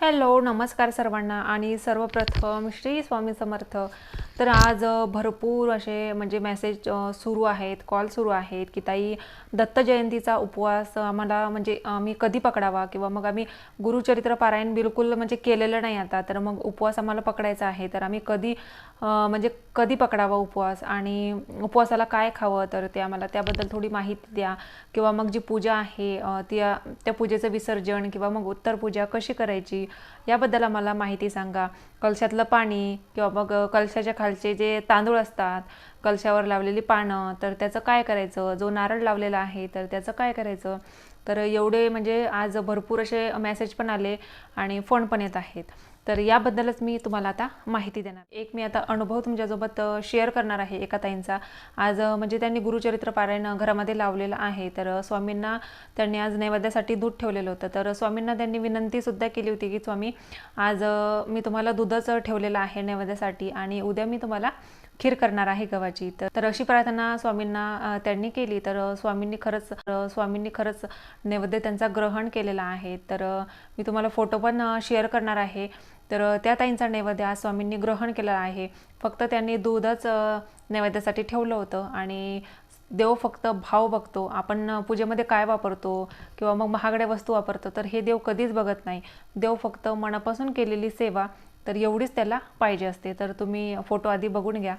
Hello नमस्कार सर्वांना आणि सर्वप्रथम श्री स्वामी समर्थ. तर आज भरपूर असे म्हणजे मेसेज सुरू आहेत कॉल सुरू आहेत की ताई दत्त जयंतीचा उपवास आम्हाला म्हणजे आम्ही कधी पकडावा? किंवा मग आम्ही गुरुचरित्र पारायण बिलकुल म्हणजे केलेलं नाही आता तर मग उपवास आम्हाला पकडायचा आहे तर आम्ही कधी म्हणजे कधी पकडावा उपवास? आणि उपवासाला काय खावं? तर ते आम्हाला त्याबद्दल थोडी माहिती द्या. किंवा मग जी पूजा आहे ती त्या त्या पूजेचं विसर्जन किंवा मग उत्तर पूजा कशी करायची? याबद्दल आम्हाला माहिती सांगा. कलशातलं पाणी किंवा मग कलशाच्या कलशाच्या खालचे जे तांदूळ असतात कलशावर लावलेली पानं तर त्याचं काय करायचं? जो नारळ लावलेला आहे तर त्याचं काय करायचं? तर एवढे म्हणजे आज भरपूर असे मेसेज पण आले आणि फोन पण येत आहेत. तर याबद्दलच मी तुम्हाला आता माहिती देणार. एक मी आता अनुभव तुमच्यासोबत शेअर करणार आहे एका ताईंचा. आज म्हणजे त्यांनी गुरुचरित्र पारायण घरामध्ये लावलेलं आहे. तर स्वामींना त्यांनी आज नैवेद्यासाठी दूध ठेवलेलं होतं. तर स्वामींना त्यांनी विनंतीसुद्धा केली होती की स्वामी आज मी तुम्हाला दूधच ठेवलेलं आहे नैवेद्यासाठी आणि उद्या मी तुम्हाला खीर करणार आहे गव्हाची. तर तर अशी प्रार्थना स्वामींना त्यांनी केली. तर स्वामींनी खरंच स्वामींनी खरंच नैवेद्य त्यांचा ग्रहण केलेला आहे. तर मी तुम्हाला फोटो पण शेअर करणार आहे. तर त्या ताईंचा नैवेद्य आज स्वामींनी ग्रहण केलेला आहे. फक्त त्यांनी दूधच नैवेद्यासाठी ठेवलं होतं. आणि देव फक्त भाव बघतो. आपण पूजेमध्ये काय वापरतो किंवा मग महागड्या वस्तू वापरतो तर हे देव कधीच बघत नाही. देव फक्त मनापासून केलेली सेवा तर एवढीच त्याला पाहिजे असते. तर तुम्ही फोटो आधी बघून घ्या.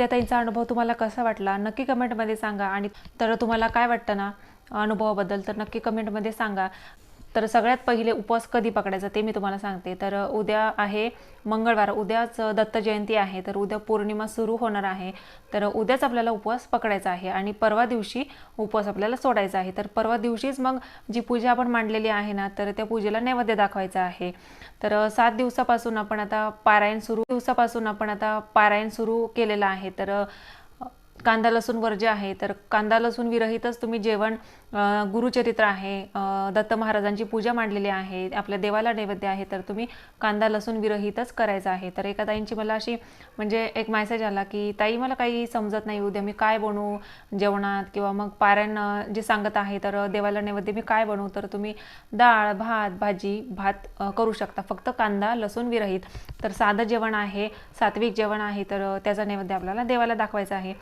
ताईंचा अनुभव तुम्हाला कसा वाटला? नक्की कमेंटमध्ये सांगा. आणि तर तुम्हाला काय वाटतं ना अनुभवाबद्दल? तर नक्की कमेंटमध्ये सांगा. तर सगळ्यात पहिले उपवास कधी पकडायचा ते मी तुम्हाला सांगते. तर उद्या आहे मंगळवार उद्याच दत्त जयंती आहे तर उद्या पौर्णिमा सुरू होणार आहे. तर उद्याच आपल्याला उपवास पकडायचा आहे आणि परवा दिवशी उपवास आपल्याला सोडायचा आहे. तर परवा दिवशीच मग जी पूजा आपण मांडलेली आहे ना तर त्या पूजेला नैवेद्य दाखवायचा आहे. तर सात दिवसापासून आपण आता पारायण सुरू दिवसापासून आपण आता पारायण सुरू केलेलं आहे. तर कांदा लसूण वर्ज्य आहे तर कांदा लसूण विरहितच तुम्ही जेवण गुरुचरित्र आहे दत्त महाराजांची पूजा मांडलेली आहे आपल्या देवाला नैवेद्य आहे तर तुम्ही कांदा लसूण विरहितच करायचं आहे. तर एका ताईंची मला अशी म्हणजे एक मेसेज आला की ताई मला काही समजत नाही उद्या मी काय बनवू जेवणात? किंवा मग पारायण जे सांगत आहे तर देवाला नैवेद्य मी काय बनवू? तर तुम्ही डाळ भात भाजी भात करू शकता. फक्त कांदा लसूण विरहित. तर साधं जेवण आहे सात्विक जेवण आहे तर त्याचा नैवेद्य आपल्याला देवाला दाखवायचा आहे.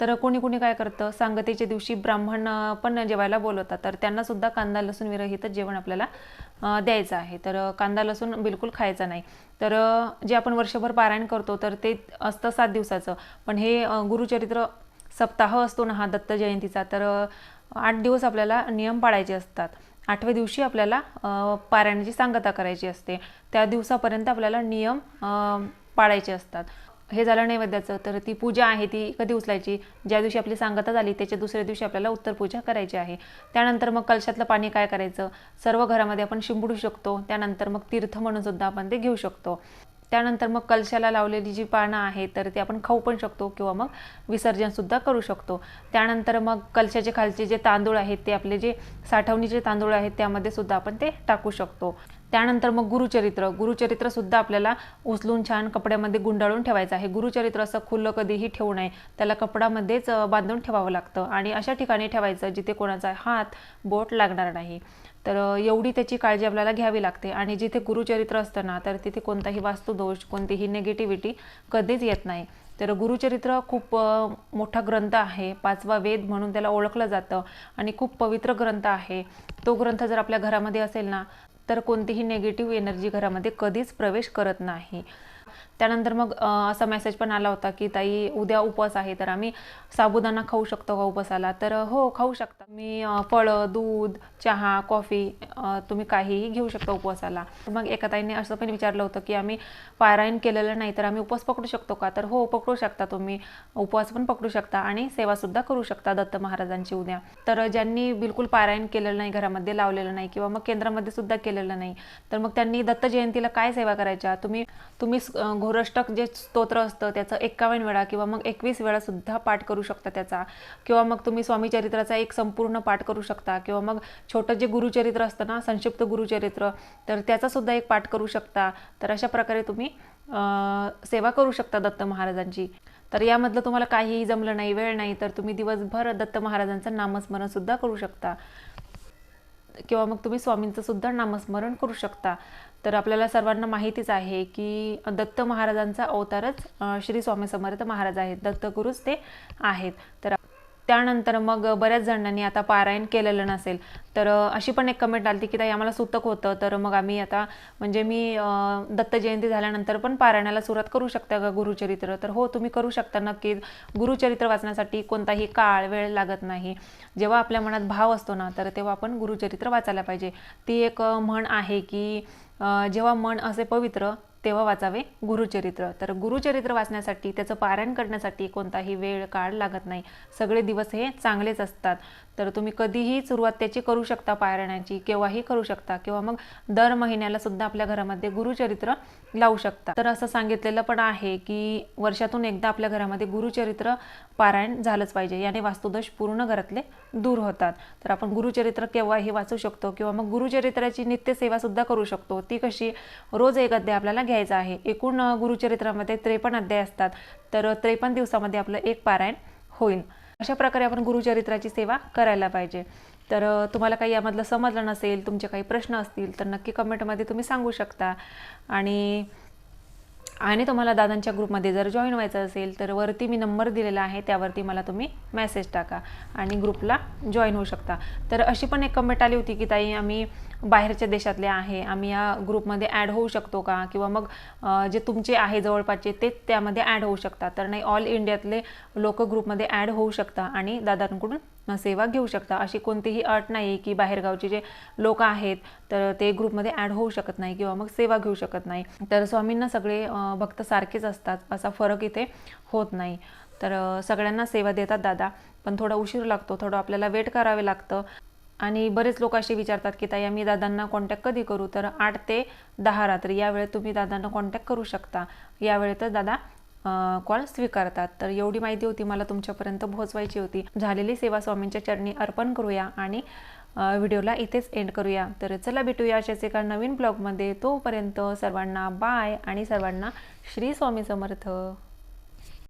तर कोणी कोणी काय करतं? सांगतेच्या दिवशी ब्राह्मण पण जेवायला बोलवतात. तर त्यांना सुद्धा कांदा लसूण विरहितच जेवण आपल्याला द्यायचं आहे. तर कांदा लसूण बिलकुल खायचा नाही. तर जे आपण वर्षभर पारायण करतो तर ते असतं सात दिवसाचं. पण हे गुरुचरित्र सप्ताह असतो ना हा दत्त जयंतीचा तर आठ दिवस आपल्याला नियम पाळायचे असतात. आठव्या दिवशी आपल्याला पारायणाची सांगता करायची असते. त्या दिवसापर्यंत आपल्याला नियम पाळायचे असतात. हे झालं नैवेद्याचं तर ती पूजा आहे ती कधी उचलायची? ज्या दिवशी आपली सांगता झाली त्याच्या दुसऱ्या दिवशी आपल्याला उत्तर पूजा करायची आहे. त्यानंतर मग कलशातलं पाणी काय करायचं? सर्व घरामध्ये आपण शिंपडू शकतो. त्यानंतर मग तीर्थ म्हणून सुद्धा आपण ते घेऊ शकतो. त्यानंतर मग कलशाला लावलेली जी पानं आहेत तर ती आपण खाऊ पण शकतो किंवा मग विसर्जनसुद्धा करू शकतो. त्यानंतर मग कलशाचे खालचे जे तांदूळ आहेत ते आपले जे साठवणीचे तांदूळ आहेत त्यामध्ये सुद्धा आपण ते टाकू शकतो. त्यानंतर मग गुरुचरित्र गुरुचरित्र सुद्धा आपल्याला उचलून छान कपड्यामध्ये गुंडाळून ठेवायचं आहे. गुरुचरित्र असं खुलं कधीही ठेवू नये त्याला कपडामध्येच बांधून ठेवावं लागतं आणि अशा ठिकाणी ठेवायचं जिथे कोणाचा हात बोट लागणार नाही. तर एवढी त्याची काळजी आपल्याला घ्यावी लागते. आणि जिथे गुरुचरित्र असतं ना तर तिथे कोणताही वास्तुदोष कोणतीही निगेटिव्हिटी कधीच येत नाही. तर गुरुचरित्र खूप मोठा ग्रंथ आहे. पाचवा वेद म्हणून त्याला ओळखलं जातं. आणि खूप पवित्र ग्रंथ आहे. तो ग्रंथ जर आपल्या घरामध्ये असेल ना तर कोणतीही नेगेटिव्ह एनर्जी घरामध्ये कधीच प्रवेश करत नाही. त्यानंतर मग असा मेसेज पण आला होता की ताई उद्या उपवास आहे तर आम्ही साबुदाणा खाऊ शकतो का उपवासाला? तर हो खाऊ शकता. मी फळं दूध चहा कॉफी तुम्ही काहीही घेऊ शकता उपवासाला. मग एका ताईने असं पण विचारलं होतं की आम्ही पारायण केलेलं नाही तर आम्ही उपवास पकडू शकतो का? तर हो पकडू शकता तुम्ही. उपवास पण पकडू शकता आणि सेवासुद्धा करू शकता दत्त महाराजांची उद्या. तर ज्यांनी बिलकुल पारायण केलेलं नाही घरामध्ये लावलेलं नाही किंवा मग केंद्रामध्ये सुद्धा केलेलं नाही तर मग त्यांनी दत्त जयंतीला काय सेवा करायच्या? तुम्ही तुम्ही घोरष्टक जे स्तोत्र असतं त्याचं एक्कावन्न वेळा किंवा मग एकवीस वेळा सुद्धा पाठ करू शकता त्याचा. किंवा मग तुम्ही स्वामी चरित्राचा एक संपूर्ण पाठ करू शकता. किंवा मग छोटं जे गुरुचरित्र असतं ना संक्षिप्त गुरुचरित्र तर त्याचा सुद्धा एक पाठ करू शकता. तर अशा प्रकारे तुम्ही सेवा करू शकता दत्त महाराजांची. तर यामधलं तुम्हाला काहीही जमलं नाही वेळ नाही तर तुम्ही दिवसभर दत्त महाराजांचं नामस्मरण सुद्धा करू शकता. किंवा मग तुम्ही स्वामींचं सुद्धा नामस्मरण करू शकता. तर आपल्याला सर्वांना माहितीच आहे की दत्त महाराजांचा अवतारच श्री स्वामी समर्थ महाराज आहेत. दत्तगुरूच ते आहेत. तर त्यानंतर मग बऱ्याच जणांनी आता पारायण केलेलं नसेल. तर अशी पण एक कमेंट आली की ताई आम्हाला सुतक होतं तर मग आम्ही आता म्हणजे मी दत्त जयंती झाल्यानंतर पण पारायणाला सुरुवात करू शकता का गुरुचरित्र? तर हो तुम्ही करू शकता नक्कीच. गुरुचरित्र वाचण्यासाठी कोणताही काळ वेळ लागत नाही. जेव्हा आपल्या मनात भाव असतो ना तर तेव्हा आपण गुरुचरित्र वाचायला पाहिजे. ती एक म्हण आहे की जेव्हा मन असे पवित्र तेव्हा वाचावे गुरुचरित्र. तर गुरुचरित्र वाचण्यासाठी त्याचं पारायण करण्यासाठी कोणताही वेळ काळ लागत नाही. सगळे दिवस हे चांगलेच असतात. तर तुम्ही कधीही सुरुवात त्याची करू शकता पारायणाची केव्हाही करू शकता. किंवा मग दर महिन्याला सुद्धा आपल्या घरामध्ये गुरुचरित्र लावू शकता. तर असं सांगितलेलं पण आहे की वर्षातून एकदा आपल्या घरामध्ये गुरुचरित्र पारायण झालंच पाहिजे. याने वास्तुदोष पूर्ण घरातले दूर होतात. तर आपण गुरुचरित्र केव्हाही वाचू शकतो किंवा मग गुरुचरित्राची नित्यसेवा सुद्धा करू शकतो. ती कशी? रोज एक अध्याय आपल्याला घ्यायचा आहे. एकूण गुरुचरित्रामध्ये त्रेपन्न अध्याय असतात. तर त्रेपन्न दिवसामध्ये आपलं एक पारायण होईल अशा प्रकारे आपण गुरुचरित्राची सेवा करायला पाहिजे. तर तुम्हाला काही यामधलं समजलं नसेल तुमचे काही प्रश्न असतील तर नक्की कमेंटमध्ये तुम्ही सांगू शकता. आणि आणि तुम्हाला दादांच्या ग्रुपमध्ये जर जॉईन व्हायचं असेल तर वरती मी नंबर दिलेला आहे त्यावरती मला तुम्ही मेसेज टाका आणि ग्रुपला जॉईन होऊ शकता. तर अशी पण एक कमेंट आली होती की ताई आम्ही बाहेरच्या देशातले आहे आम्ही या ग्रुपमध्ये ॲड होऊ शकतो का? किंवा मग जे तुमचे आहे जवळपासचे ते त्यामध्ये ॲड होऊ शकतात. तर नाही ऑल इंडियातले लोक ग्रुपमध्ये ॲड होऊ शकता आणि दादांकडून सेवा घेऊ शकता. अशी कोणतीही अट नाही की बाहेरगावचे जे लोक आहेत तर ते ग्रुपमध्ये ॲड होऊ शकत नाही किंवा मग सेवा घेऊ शकत नाही. तर स्वामींना सगळे भक्त सारखेच असतात. असा फरक इथे होत नाही. तर सगळ्यांना सेवा देतात दादा. पण थोडा उशीर लागतो थोडं आपल्याला वेट करावे लागतं. आणि बरेच लोक असे विचारतात की ताई आम्ही दादांना कॉन्टॅक्ट कधी करू? तर आठ ते दहा रात्री या वेळेत तुम्ही दादांना कॉन्टॅक्ट करू शकता. या वेळेतच दादा कॉल स्वीकारतात. तर एवढी माहिती होती मला तुमच्यापर्यंत पोहोचवायची होती. झालेली सेवा स्वामींच्या चरणी अर्पण करूया आणि व्हिडिओला इथेच एंड करूया. तर चला भेटूया अशाच एका नवीन ब्लॉगमध्ये. तोपर्यंत सर्वांना बाय आणि सर्वांना श्री स्वामी समर्थ.